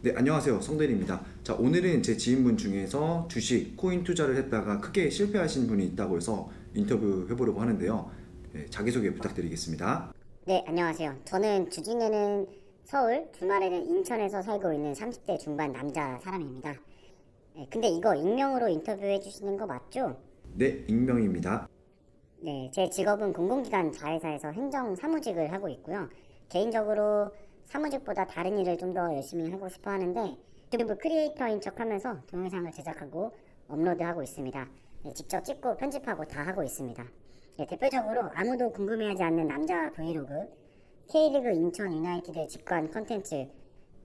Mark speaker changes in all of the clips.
Speaker 1: 네, 안녕하세요. 성대리입니다. 자, 오늘은 제 지인분 중에서 주식, 코인 투자를 했다가 크게 실패하신 분이 있다고 해서 인터뷰 해보려고 하는데요. 네, 자기소개 부탁드리겠습니다.
Speaker 2: 네, 안녕하세요. 저는 주중에는 서울, 주말에는 인천에서 살고 있는 30대 중반 남자 사람입니다. 네, 근데 이거 익명으로 인터뷰해 주시는 거 맞죠?
Speaker 1: 네, 익명입니다.
Speaker 2: 네, 제 직업은 공공기관 자회사에서 행정 사무직을 하고 있고요. 개인적으로 사무직보다 다른 일을 좀 더 열심히 하고 싶어 하는데 유튜브 크리에이터인 척 하면서 동영상을 제작하고 업로드하고 있습니다. 네, 직접 찍고 편집하고 다 하고 있습니다. 네, 대표적으로 아무도 궁금해하지 않는 남자 브이로그, K리그 인천 유나이티드 직관 컨텐츠,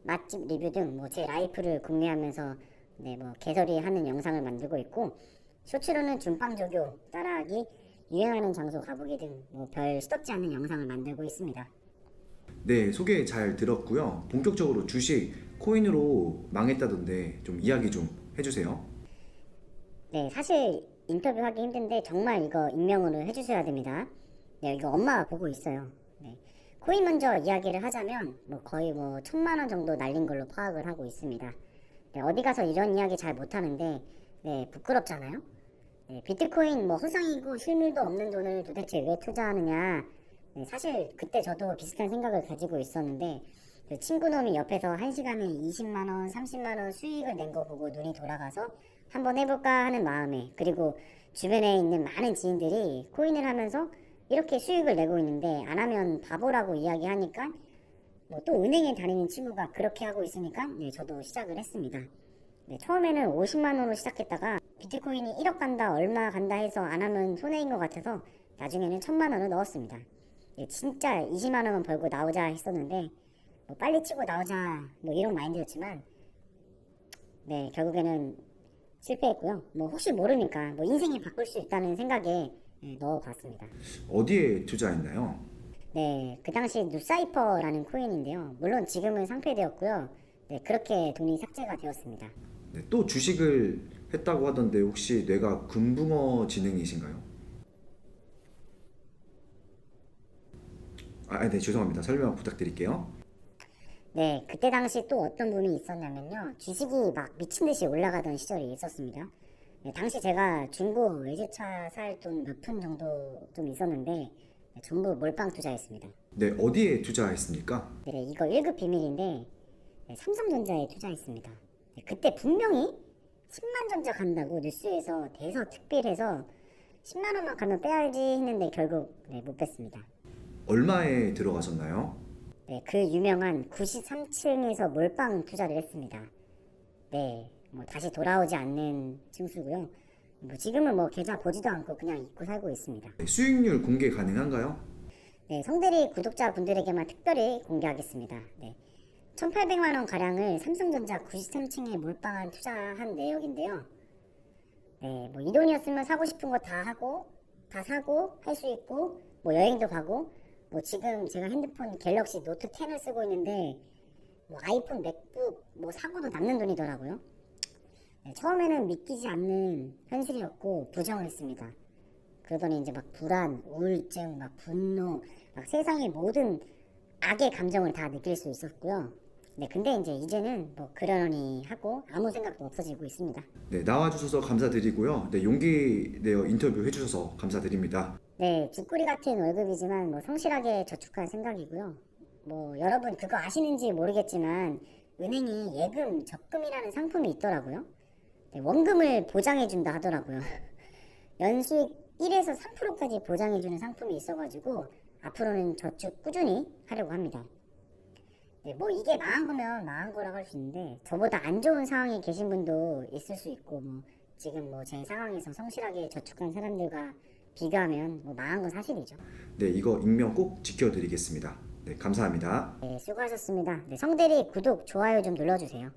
Speaker 2: 맛집 리뷰 등 뭐 제 라이프를 공유하면서 네, 뭐 개설이 하는 영상을 만들고 있고 쇼츠로는 준빵 조교, 따라하기, 유행하는 장소 가보기 등 뭐 별 시덥지 않는 영상을 만들고 있습니다.
Speaker 1: 네, 소개 잘 들었고요. 본격적으로 주식, 코인으로 망했다던데 좀 이야기 좀 해주세요.
Speaker 2: 네, 사실 인터뷰하기 힘든데 정말 이거 익명으로 해주셔야 됩니다. 네, 이거 엄마가 보고 있어요. 네. 코인 먼저 이야기를 하자면 뭐 거의 뭐 천만 원 정도 날린 걸로 파악을 하고 있습니다. 네, 어디 가서 이런 이야기 잘 못하는데 네, 부끄럽잖아요. 네, 비트코인 뭐 허상이고 실물도 없는 돈을 도대체 왜 투자하느냐. 네, 사실 그때 저도 비슷한 생각을 가지고 있었는데 그 친구 놈이 옆에서 한 시간에 20만 원, 30만 원 수익을 낸 거 보고 눈이 돌아가서 한번 해볼까 하는 마음에 그리고 주변에 있는 많은 지인들이 코인을 하면서 이렇게 수익을 내고 있는데 안 하면 바보라고 이야기하니까 뭐 또 은행에 다니는 친구가 그렇게 하고 있으니까 네, 저도 시작을 했습니다. 네, 처음에는 50만 원으로 시작했다가 비트코인이 1억 간다 얼마 간다 해서 안 하면 손해인 것 같아서 나중에는 천만 원을 넣었습니다. 네, 진짜 20만 원만 벌고 나오자 했었는데 뭐 빨리 치고 나오자 뭐 이런 마인드였지만 네 결국에는 실패했고요. 뭐 혹시 모르니까 뭐 인생이 바꿀 수 있다는 생각에 네, 넣어봤습니다.
Speaker 1: 어디에 투자했나요?
Speaker 2: 네, 그 당시 누사이퍼라는 코인인데요. 물론 지금은 상폐되었고요. 네, 그렇게 돈이 삭제가 되었습니다.
Speaker 1: 네, 또 주식을 했다고 하던데 혹시 뇌가 금붕어 지능이신가요? 아, 네, 죄송합니다. 설명 부탁드릴게요.
Speaker 2: 네, 그때 당시 또 어떤 분이 있었냐면요. 주식이 막 미친 듯이 올라가던 시절이 있었습니다. 네, 당시 제가 중고 외제차 살 돈 몇 푼 정도 좀 있었는데 네, 전부 몰빵 투자했습니다.
Speaker 1: 네, 어디에 투자했습니까?
Speaker 2: 네, 이거 1급 비밀인데 네, 삼성전자에 투자했습니다. 네, 그때 분명히 10만 전자 간다고 뉴스에서 대서 특필해서 10만 원만 가면 빼야지 했는데 결국 네, 못 뺐습니다.
Speaker 1: 얼마에 들어가셨나요?
Speaker 2: 네, 그 유명한 93층에서 몰빵 투자를 했습니다. 네, 뭐 다시 돌아오지 않는 층수고요. 뭐 지금은 뭐 계좌 보지도 않고 그냥 잊고 살고 있습니다.
Speaker 1: 네, 수익률 공개 가능한가요?
Speaker 2: 네, 성대리 구독자분들에게만 특별히 공개하겠습니다. 네. 1,800만 원 가량을 삼성전자 93층에 몰빵한 투자한 내역인데요. 네, 뭐 이 돈이었으면 사고 싶은 거 다 하고 다 사고 할 수 있고 뭐 여행도 가고 뭐 지금 제가 핸드폰 갤럭시 노트 10을 쓰고 있는데 뭐 아이폰 맥북 뭐 사고도 남는 돈이더라고요. 네, 처음에는 믿기지 않는 현실이었고 부정했습니다. 그러더니 이제 막 불안, 우울증, 막 분노, 막 세상의 모든 악의 감정을 다 느낄 수 있었고요. 네, 근데 이제 이제는 뭐 그러려니 하고 아무 생각도 없어지고 있습니다.
Speaker 1: 네, 나와주셔서 감사드리고요. 네, 용기 내어 인터뷰 해주셔서 감사드립니다.
Speaker 2: 네, 쥐꼬리 같은 월급이지만 뭐 성실하게 저축할 생각이고요. 뭐 여러분 그거 아시는지 모르겠지만 은행이 예금 적금이라는 상품이 있더라고요. 네, 원금을 보장해 준다 하더라고요. 연수익 1에서 3%까지 보장해 주는 상품이 있어가지고 앞으로는 저축 꾸준히 하려고 합니다. 네, 뭐 이게 망한 거면 망한 거라고 할 수 있는데 저보다 안 좋은 상황에 계신 분도 있을 수 있고 뭐 지금 뭐 제 상황에서 성실하게 저축한 사람들과 비교하면 뭐 망한 건 사실이죠.
Speaker 1: 네, 이거 익명 꼭 지켜드리겠습니다. 네, 감사합니다.
Speaker 2: 네, 수고하셨습니다. 네, 성대리 구독, 좋아요 좀 눌러주세요.